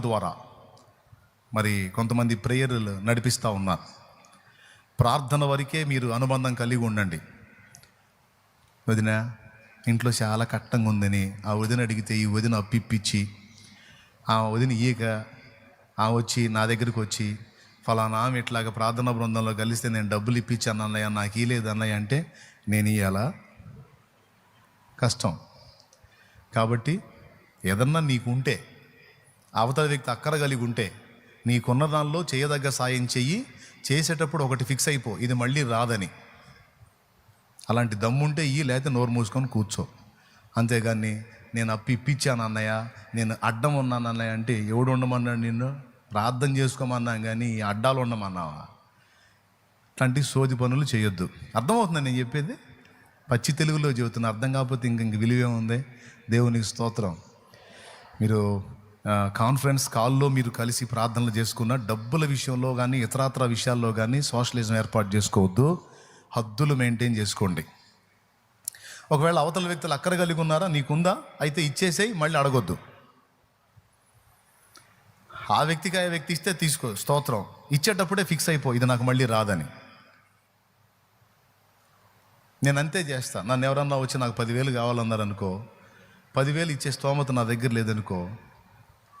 ద్వారా మరి కొంతమంది ప్రేయర్లు నడిపిస్తూ ఉన్నారు. ప్రార్థన వరకే మీరు అనుబంధం కలిగి ఉండండి. వదిన ఇంట్లో చాలా కట్టంగా ఉందని ఆ వదిన అడిగితే ఈ వదిన అప్పిప్పించి ఆ వదిన ఈక ఆ వచ్చి నా దగ్గరికి వచ్చి ఫలానా ఆమె ఇట్లాగ ప్రార్థనా బృందంలో కలిస్తే నేను డబ్బులు ఇప్పించాను అన్నయ్య నాకు ఇలేదు అన్నయ్య అంటే నేను ఇయ్యాలా? కష్టం. కాబట్టి ఏదన్నా నీకుంటే అవతల వ్యక్తి అక్కర కలిగి ఉంటే నీకున్న దానిలో చేయదగ్గ సాయం చెయ్యి చేసేటప్పుడు ఒకటి ఫిక్స్ అయిపో ఇది మళ్ళీ రాదని. అలాంటి దమ్ముంటే ఈ లేకపోతే నోరు మూసుకొని కూర్చో. అంతేగాని నేను అప్పు ఇప్పించాను అన్నయ్య నేను అడ్డం ఉన్నాను అన్నయ్య అంటే ఎవడు ఉండమన్నాడు నిన్ను? ప్రార్థన చేసుకోమన్నా కానీ ఈ అడ్డాలు ఉండమన్నావా? అట్లాంటి సోది పనులు చేయొద్దు. అర్థమవుతుందా నేను చెప్పేది? పచ్చి తెలుగులో చెబుతున్నా అర్థం కాకపోతే ఇంక ఇంక విలువే ఉంది దేవునికి స్తోత్రం. మీరు కాన్ఫరెన్స్ కాల్లో మీరు కలిసి ప్రార్థనలు చేసుకున్న డబ్బుల విషయంలో కానీ ఇతరాతర విషయాల్లో కానీ సోషలిజం ఏర్పాటు చేసుకోవద్దు. హద్దులు మెయింటైన్ చేసుకోండి. ఒకవేళ అవతల వ్యక్తులు అక్కర కలిగి ఉన్నారా? నీకుందా? అయితే ఇచ్చేసేయి మళ్ళీ అడగొద్దు. ఆ వ్యక్తికి ఆ వ్యక్తి ఇస్తే తీసుకో స్తోత్రం. ఇచ్చేటప్పుడే ఫిక్స్ అయిపో ఇది నాకు మళ్ళీ రాదని. నేను అంతే చేస్తాను నన్ను ఎవరన్నా వచ్చి నాకు పదివేలు కావాలన్నారనుకో పదివేలు ఇచ్చే స్తోమత నా దగ్గర లేదనుకో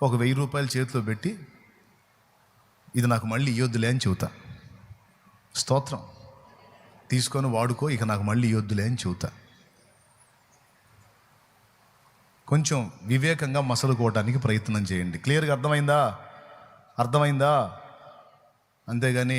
ఒక వెయ్యి రూపాయలు చేతిలో పెట్టి ఇది నాకు మళ్ళీ ఇయ్యొద్దులే అని చెబుతా. స్తోత్రం. తీసుకొని వాడుకో ఇక నాకు మళ్ళీ ఇయ్యొద్దులే అని చెబుతా. కొంచెం వివేకంగా మసలుకోవడానికి ప్రయత్నం చేయండి. క్లియర్గా అర్థమైందా? అర్థమైందా? అంతేగాని